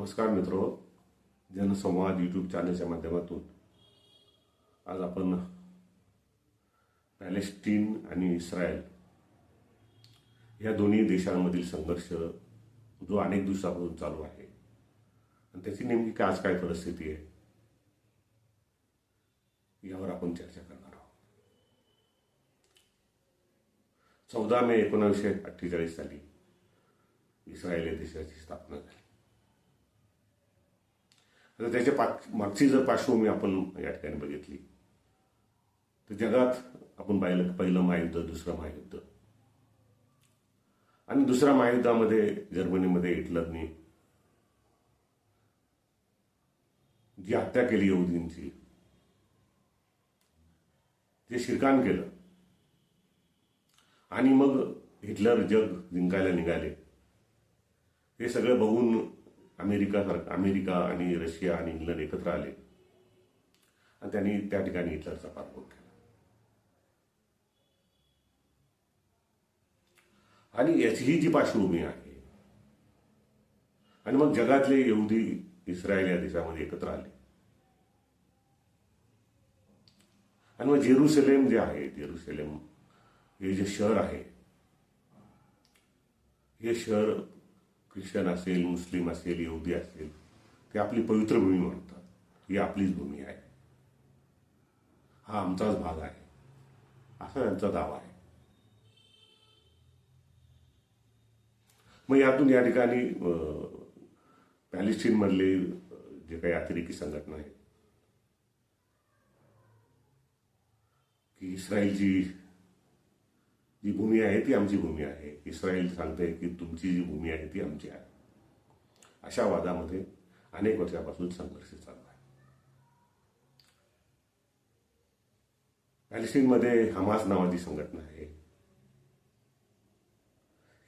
नमस्कार मित्र जनसंवाद यूट्यूब चॅनलच्या माध्यमातून. आज आपण पॅलेस्टीन आणि इस्रायल या दोन्ही देशांमधील संघर्ष जो अनेक दिवसापासून चालू आहे. आणि त्याची नेमकी काय आज काय परिस्थिती आहे यावर आपण चर्चा करणार आहोत. चौदा मे एकोणावीसशे अठ्ठेचाळीस साली इस्रायल या देशाची स्थापना झाली. आता त्याच्या पाच मागची जर पार्श्वभूमी आपण या ठिकाणी बघितली तर जगात आपण पाहिलं पहिलं महायुद्ध दुसरं महायुद्ध. आणि दुसऱ्या महायुद्धामध्ये जर्मनीमध्ये हिटलरनी जी हत्या केली यहुदींची ते शिरकाण केलं. आणि मग हिटलर जग जिंकायला निघाले. हे सगळं बघून अमेरिका अमेरिका आणि रशिया आणि इंग्लंड एकत्र आले. आणि त्यांनी त्या ठिकाणी हिटलरचा पाठबोध केला. आणि याची ही जी पार्श्वभूमी आहे आणि मग जगातले येऊदी इस्रायल या देशामध्ये एकत्र आले. आणि मग जेरुसलेम जे आहे जेरुसलेम हे जे शहर आहे हे शहर ख्रिश्चन असेल मुस्लिम असेल यहुदी असेल ते आपली पवित्र भूमी म्हणतात. ही आपलीच भूमी आहे. हा आमचाच भाग आहे. असा त्यांचा दावा आहे. मग यातून या ठिकाणी पॅलेस्टीनमधले जे काही अतिरेकी संघटना आहेत की इस्रायलची जी भूमी आहे ती आमची भूमी आहे. इस्रायल सांगते की तुमची जी भूमी आहे ती आमची आहे. अशा वादामध्ये अनेक वर्षापासून संघर्ष चालू आहे. पॅलेस्टीनमध्ये हमास नावाची संघटना आहे.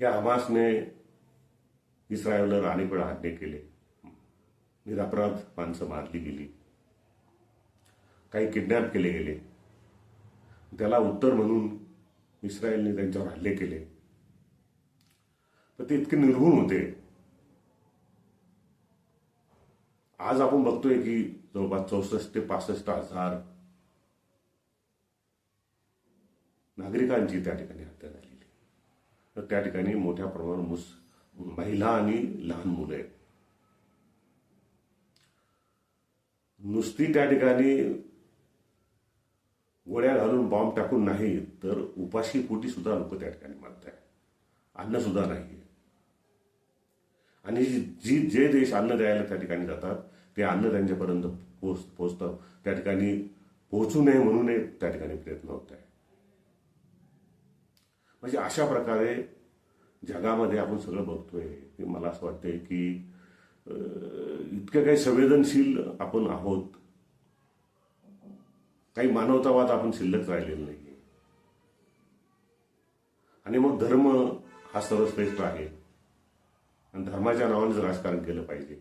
या हमासने इस्रायलवर अनेक वेळा हल्ले केले. निरापराध माणसं मारली गेली. काही किडनॅप केले गेले. त्याला उत्तर म्हणून इस्रायलने त्यांच्यावर हल्ले केले. तर ते इतके निर्भूण होते. आज आपण बघतोय की जवळपास चौसष्ट ते पासष्ट हजार नागरिकांची त्या ठिकाणी हत्या झालेली. तर त्या ठिकाणी मोठ्या प्रमाणावर मुस महिला आणि लहान मुलं आहेत. नुसती त्या ठिकाणी गोळ्या घालून बॉम्ब टाकून नाही तर उपाशी पोटी सुद्धा लोक त्या ठिकाणी मारत आहे अन्न सुद्धा नाही आणि जी जे देश अन्न द्यायला त्या ठिकाणी जातात ते अन्न त्यांच्यापर्यंत पोहोच पोचतं त्या ठिकाणी पोहोचू नये म्हणून त्या ठिकाणी प्रयत्न होत आहे म्हणजे अशा प्रकारे जगामध्ये आपण सगळं बघतोय. की मला असं वाटतंय की इतकं काही संवेदनशील आपण आहोत काही मानवतावाद आपण शिल्लक राहिलेला नाही आणि मग धर्म हा सर्वश्रेष्ठ आहे. आणि धर्माच्या नावानेच राजकारण केलं पाहिजे.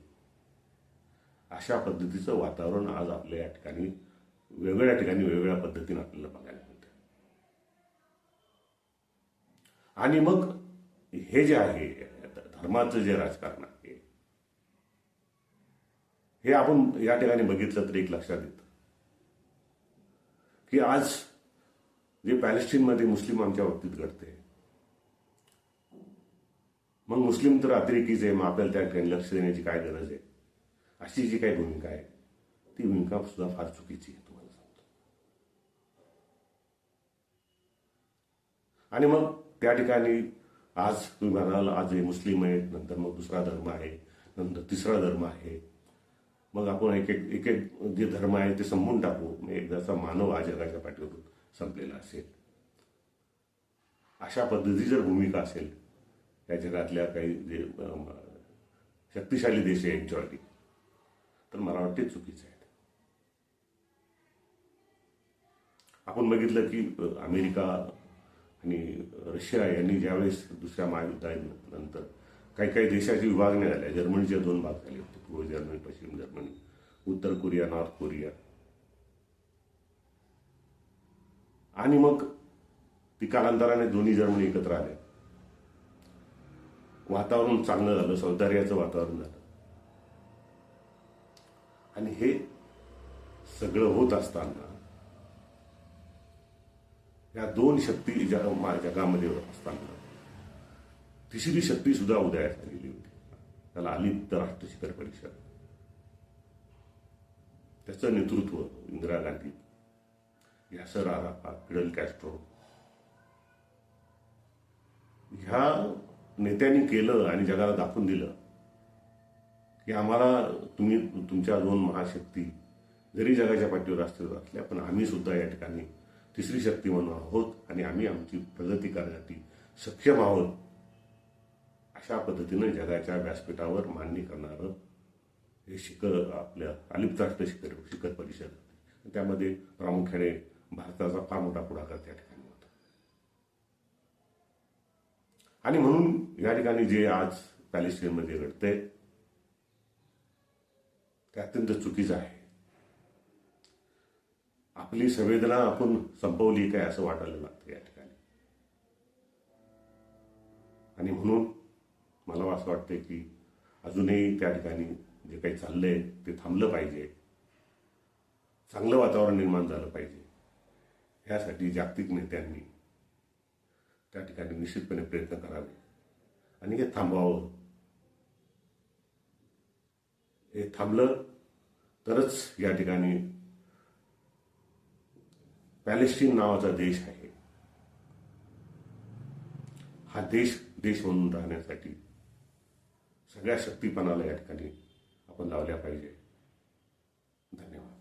अशा पद्धतीचं वातावरण आज आपल्या या ठिकाणी वेगवेगळ्या ठिकाणी वेगवेगळ्या पद्धतीने आपल्याला बघायला मिळतं. आणि मग हे जे आहे धर्माचं जे राजकारण आहे हे आपण या ठिकाणी बघितलं तर एक लक्षात येतं. की आज जे पॅलेस्टीनमध्ये मुस्लिम आमच्या बाबतीत घडते मग मुस्लिम तर अतिरेकीच आहे मग आपल्याला त्या ठिकाणी लक्ष देण्याची काय गरज आहे? अशी जी काही भूमिका आहे ती भूमिका सुद्धा फार चुकीची आहे तुम्हाला सांगतो. आणि मग त्या ठिकाणी आज तुम्ही म्हणाल आज हे मुस्लिम आहेत नंतर मग दुसरा धर्म आहे नंतर तिसरा धर्म आहे. मग आपण एक एक एक एक जे धर्म आहे ते संपून टाकू. मग एकदाचा मानव हा जगाच्या पाठीवर संपलेला असेल. अशा पद्धतीची जर भूमिका असेल या जगातल्या काही जे शक्तिशाली देश आहे यांच्यावरती तर मला वाटते चुकीचं आहे. आपण बघितलं की अमेरिका आणि रशिया यांनी ज्यावेळेस दुसऱ्या महायुद्धानंतर काही काही देशाची विभागण्या झाल्या. जर्मनीचे दोन भाग झाले होते. पूर्व जर्मनी पश्चिम जर्मनी उत्तर कोरिया नॉर्थ कोरिया. आणि मग ती कालांतराने दोन्ही जर्मनी एकत्र आल्या वातावरण चांगलं झालं सौंदर्याचं वातावरण झालं. आणि हे सगळं होत असताना या दोन शक्ती ज्या मा- जगामध्ये असताना तिसरी शक्ती सुद्धा उदयास आलेली होती. त्याला आलिप्त राष्ट्र शिखर परिषद त्याचं नेतृत्व Indira Gandhi. Yasser Arafat Fidel Castro. ह्या नेत्यांनी केलं आणि जगाला दाखवून दिलं की आम्हाला तुम्ही तुमच्या दोन महाशक्ती जरी जगाच्या पाठीवर अस्तित्व असल्या पण आम्ही सुद्धा या ठिकाणी तिसरी शक्ती म्हणून आहोत आणि आम्ही आमची प्रगती करण्यासाठी सक्षम आहोत. अशा पद्धतीनं जगाच्या व्यासपीठावर मांडणी करणारं हे शिखर आपल्या अलिप्त शिखर शिखर परिषद. त्यामध्ये प्रामुख्याने भारताचा फार मोठा पुढाकार त्या ठिकाणी होता. आणि म्हणून या ठिकाणी जे आज पॅलेस्टाईनमध्ये घडतंय ते अत्यंत चुकीचं आहे. आपली संवेदना आपण संपवली काय असं वाटायला लागतं या ठिकाणी. आणि म्हणून मला असं वाटतंय की अजूनही त्या ठिकाणी जे काही चाललंय ते थांबलं पाहिजे. चांगलं वातावरण निर्माण झालं पाहिजे. यासाठी जागतिक नेत्यांनी त्या ठिकाणी निश्चितपणे प्रयत्न करावे. आणि हे थांबवावं. हे थांबलं तरच या ठिकाणी पॅलेस्टीन नावाचा देश आहे. हा देश देश म्हणून राहण्यासाठी सगळ्या शक्तीपणाला या ठिकाणी आपण लावल्या पाहिजे. धन्यवाद.